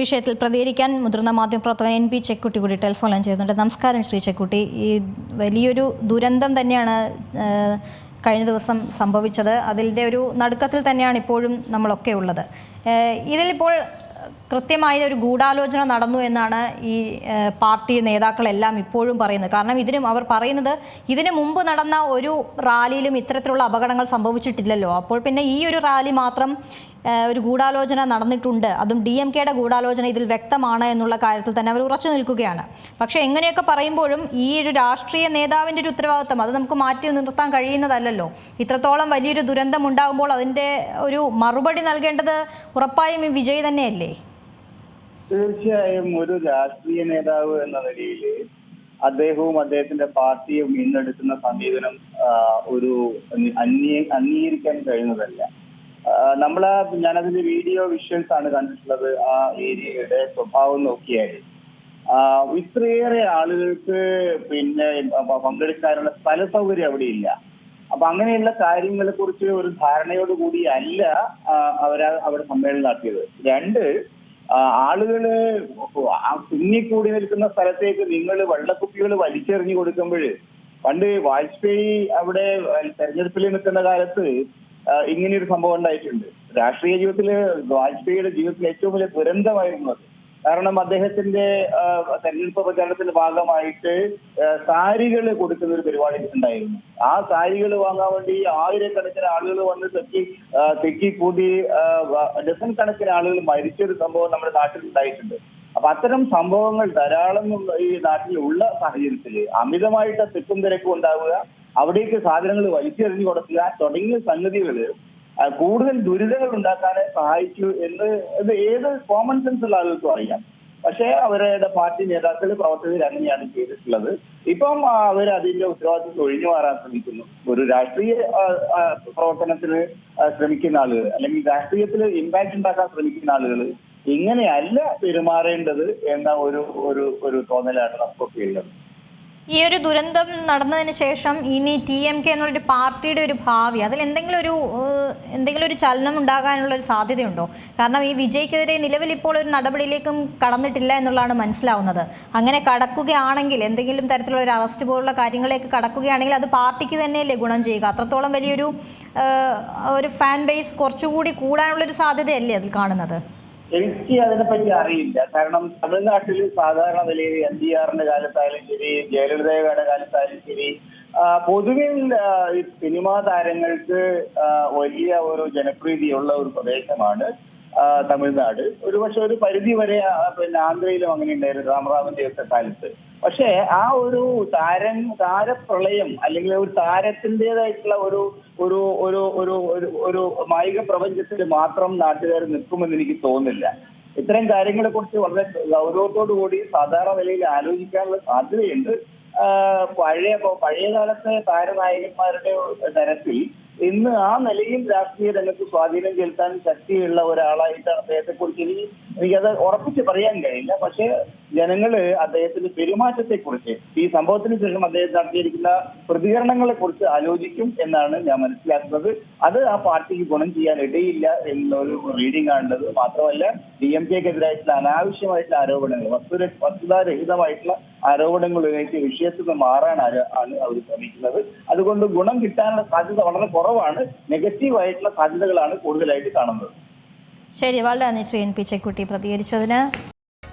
വിഷയത്തിൽ പ്രതികരിക്കാൻ മുതിർന്ന മാധ്യമപ്രവർത്തകൻ എൻ പി ചെക്കുട്ടി കൂടി ടെലിഫോൺ ലൈൻ ചെയ്യുന്നുണ്ട്. നമസ്കാരം ശ്രീ ചെക്കുട്ടി. ഈ വലിയൊരു ദുരന്തം തന്നെയാണ് കഴിഞ്ഞ ദിവസം സംഭവിച്ചത്. അതിന്റെ ഒരു നടുക്കത്തിൽ തന്നെയാണ് ഇപ്പോഴും നമ്മളൊക്കെ ഉള്ളത്. ഇതിലിപ്പോൾ കൃത്യമായ ഒരു ഗൂഢാലോചന നടന്നു എന്നാണ് ഈ പാർട്ടി നേതാക്കളെല്ലാം ഇപ്പോഴും പറയുന്നത്. കാരണം ഇതിനും അവർ പറയുന്നത് ഇതിനു മുമ്പ് നടന്ന ഒരു റാലിയിലും ഇത്തരത്തിലുള്ള അപകടങ്ങൾ സംഭവിച്ചിട്ടില്ലല്ലോ. അപ്പോൾ പിന്നെ ഈ ഒരു റാലി മാത്രം ഒരു ഗൂഢാലോചന നടന്നിട്ടുണ്ട്. അതും ഡി എം കെയുടെ ഗൂഢാലോചന ഇതിൽ വ്യക്തമാണ് എന്നുള്ള കാര്യത്തിൽ തന്നെ അവർ ഉറച്ചു നിൽക്കുകയാണ്. പക്ഷേ എങ്ങനെയൊക്കെ പറയുമ്പോഴും ഈ ഒരു രാഷ്ട്രീയ നേതാവിന്റെ ഒരു ഉത്തരവാദിത്വം അത് നമുക്ക് മാറ്റി നിർത്താൻ കഴിയുന്നതല്ലല്ലോ. ഇത്രത്തോളം വലിയൊരു ദുരന്തം ഉണ്ടാകുമ്പോൾ അതിന്റെ ഒരു മറുപടി നൽകേണ്ടത് ഉറപ്പായും ഈ വിജയ് തന്നെയല്ലേ? തീർച്ചയായും ഒരു രാഷ്ട്രീയ നേതാവ് എന്ന നിലയിൽ അദ്ദേഹവും അദ്ദേഹത്തിന്റെ പാർട്ടിയും ഇന്നെടുക്കുന്ന സമീപനം ഒരു അന്യ അംഗീകരിക്കാൻ കഴിയുന്നതല്ല നമ്മൾ ഞാനതിന്റെ വീഡിയോ വിഷ്വൽസ് ആണ് കണ്ടിട്ടുള്ളത് ആ ഏരിയയുടെ സ്വഭാവം നോക്കിയാൽ ഇത്രയേറെ ആളുകൾക്ക് പിന്നെ പങ്കെടുക്കാനുള്ള സ്ഥല സൗകര്യം അവിടെ ഇല്ല അപ്പൊ അങ്ങനെയുള്ള കാര്യങ്ങളെ കുറിച്ച് ഒരു ധാരണയോടുകൂടി അല്ല അവർ അവിടെ സമ്മേളനം നടത്തിയത് രണ്ട് ആളുകൾ ആ കൂടി നിൽക്കുന്ന സ്ഥലത്തേക്ക് നിങ്ങൾ വെള്ളക്കുപ്പികൾ വലിച്ചെറിഞ്ഞു കൊടുക്കുമ്പോൾ പണ്ട് വാജ്പേയി അവിടെ തെരഞ്ഞെടുപ്പിൽ നിൽക്കുന്ന കാലത്ത് ഇങ്ങനെയൊരു സംഭവം ഉണ്ടായിട്ടുണ്ട്. രാഷ്ട്രീയ ജീവിതത്തിൽ വാജ്പേയിയുടെ ജീവിതത്തിൽ ഏറ്റവും വലിയ ദുരന്തമായിരുന്നു അത്. കാരണം അദ്ദേഹത്തിന്റെ തെരഞ്ഞെടുപ്പ് പ്രചാരണത്തിന്റെ ഭാഗമായിട്ട് സാരികൾ കൊടുക്കുന്ന ഒരു പരിപാടി ഉണ്ടായിരുന്നു. ആ സാരികൾ വാങ്ങാൻ വേണ്ടി ആയിരക്കണക്കിന് ആളുകൾ വന്ന് തെക്കി തെക്കി കൂടി ഡസൺ കണക്കിന് ആളുകൾ മരിച്ചൊരു സംഭവം നമ്മുടെ നാട്ടിൽ ഉണ്ടായിട്ടുണ്ട്. അപ്പൊ അത്തരം സംഭവങ്ങൾ ധാരാളം ഈ നാട്ടിൽ ഉള്ള സാഹചര്യത്തിൽ അമിതമായിട്ട് തെക്കും തിരക്കും ഉണ്ടാവുക അവിടേക്ക് സാധനങ്ങൾ വലിച്ചെറിഞ്ഞു കൊടുക്കുക തുടങ്ങിയ സംഗതികൾ കൂടുതൽ ദുരിതങ്ങൾ ഉണ്ടാക്കാൻ സഹായിച്ചു എന്ന് ഇത് ഏത് കോമൺ സെൻസ് ഉള്ള ആളുകൾക്കും അറിയാം. പക്ഷേ അവരുടെ പാർട്ടി നേതാക്കൾ പ്രവർത്തകർ അങ്ങനെയാണ് ചെയ്തിട്ടുള്ളത്. ഇപ്പം അവർ അതിന്റെ ഉത്തരവാദിത്വം ഒഴിഞ്ഞു മാറാൻ ശ്രമിക്കുന്നു. ഒരു രാഷ്ട്രീയ പ്രവർത്തനത്തിന് ശ്രമിക്കുന്ന ആളുകൾ അല്ലെങ്കിൽ രാഷ്ട്രീയത്തിൽ ഇമ്പാക്ട് ഉണ്ടാക്കാൻ ശ്രമിക്കുന്ന ആളുകൾ ഇങ്ങനെയല്ല പെരുമാറേണ്ടത് എന്ന ഒരു ഒരു ഒരു തോന്നലാണ് നമുക്കൊക്കെ ഉള്ളത്. ഈ ഒരു ദുരന്തം നടന്നതിന് ശേഷം ഇനി ടി എം കെ എന്നുള്ളൊരു പാർട്ടിയുടെ ഒരു ഭാവി അതിൽ എന്തെങ്കിലും ഒരു എന്തെങ്കിലും ഒരു ചലനം ഉണ്ടാകാനുള്ള ഒരു സാധ്യതയുണ്ടോ? കാരണം ഈ വിജയ്ക്കെതിരെ നിലവിൽ ഇപ്പോൾ ഒരു നടപടിയിലേക്കും കടന്നിട്ടില്ല എന്നുള്ളതാണ് മനസ്സിലാവുന്നത്. അങ്ങനെ കടക്കുകയാണെങ്കിൽ എന്തെങ്കിലും തരത്തിലുള്ള ഒരു അറസ്റ്റ് പോലുള്ള കാര്യങ്ങളിലേക്ക് കടക്കുകയാണെങ്കിൽ അത് പാർട്ടിക്ക് തന്നെയല്ലേ ഗുണം ചെയ്യുക? അത്രത്തോളം വലിയൊരു ഒരു ഫാൻ ബേസ് കുറച്ചുകൂടി കൂടാനുള്ളൊരു സാധ്യതയല്ലേ അതിൽ കാണുന്നത്? എനിക്ക് അതിനെപ്പറ്റി അറിയില്ല. കാരണം തമിഴ്നാട്ടിൽ സാധാരണ നിലയിൽ എൻ ഡി ആറിന്റെ കാലത്തായാലും ശരി ജയലളിതയുടെ കാലത്തായാലും ശരി പൊതുവിൽ സിനിമാ താരങ്ങൾക്ക് വലിയ ഒരു ജനപ്രീതിയുള്ള ഒരു പ്രദേശമാണ് തമിഴ്നാട്. ഒരു പക്ഷെ ഒരു പരിധി വരെ പിന്നെ ആന്ധ്രയിലും അങ്ങനെ ഉണ്ടായിരുന്നു രാമറാമിന്റെ ഒക്കെ കാലത്ത്. പക്ഷേ ആ ഒരു താരൻ താരപ്രളയം അല്ലെങ്കിൽ ഒരു താരത്തിന്റെതായിട്ടുള്ള ഒരു ഒരു ഒരു ഒരു ഒരു മായിക പ്രപഞ്ചത്തിൽ മാത്രം നാട്ടുകാർ നിൽക്കുമെന്ന് എനിക്ക് തോന്നുന്നില്ല. ഇത്തരം കാര്യങ്ങളെ കുറിച്ച് വളരെ ഗൗരവത്തോടു കൂടി സാധാരണ നിലയിൽ ആലോചിക്കാനുള്ള സാധ്യതയുണ്ട്. പഴയ പഴയ കാലത്തെ താരനായകന്മാരുടെ തരത്തിൽ ഇന്ന് ആ നിലയിൽ രാഷ്ട്രീയ രംഗത്ത് സ്വാധീനം ചെലുത്താൻ ശക്തിയുള്ള ഒരാളായിട്ട് അദ്ദേഹത്തെ കുറിച്ച് എനിക്ക് എനിക്കത് ഉറപ്പിച്ച് പറയാൻ കഴിയില്ല. പക്ഷേ ജനങ്ങൾ അദ്ദേഹത്തിന്റെ പെരുമാറ്റത്തെ കുറിച്ച് ഈ സംഭവത്തിന് ശേഷം അദ്ദേഹം നടത്തിയിരിക്കുന്ന പ്രതികരണങ്ങളെ കുറിച്ച് ആലോചിക്കും എന്നാണ് ഞാൻ മനസ്സിലാക്കുന്നത്. അത് ആ പാർട്ടിക്ക് ഗുണം ചെയ്യാൻ ഇടയില്ല എന്നൊരു റീഡിംഗ് ആണുള്ളത്. മാത്രമല്ല ഡി എം കെക്കെതിരായിട്ടുള്ള അനാവശ്യമായിട്ടുള്ള ആരോപണങ്ങൾ വസ്തുര വസ്തുതാരഹിതമായിട്ടുള്ള ആരോപണങ്ങൾ ഉന്നയിച്ച് വിഷയത്തിൽ നിന്ന് മാറാൻ ആണ് അവർ ശ്രമിക്കുന്നത്. അതുകൊണ്ട് ഗുണം കിട്ടാനുള്ള സാധ്യത വളരെ കുറവാണ്. നെഗറ്റീവ് ആയിട്ടുള്ള സാധ്യതകളാണ് കൂടുതലായിട്ട് കാണുന്നത്. ശരി വളരെ നന്ദി ശ്രീ എൻ പി ചെക്കുട്ടി പ്രതികരിച്ചതിന്.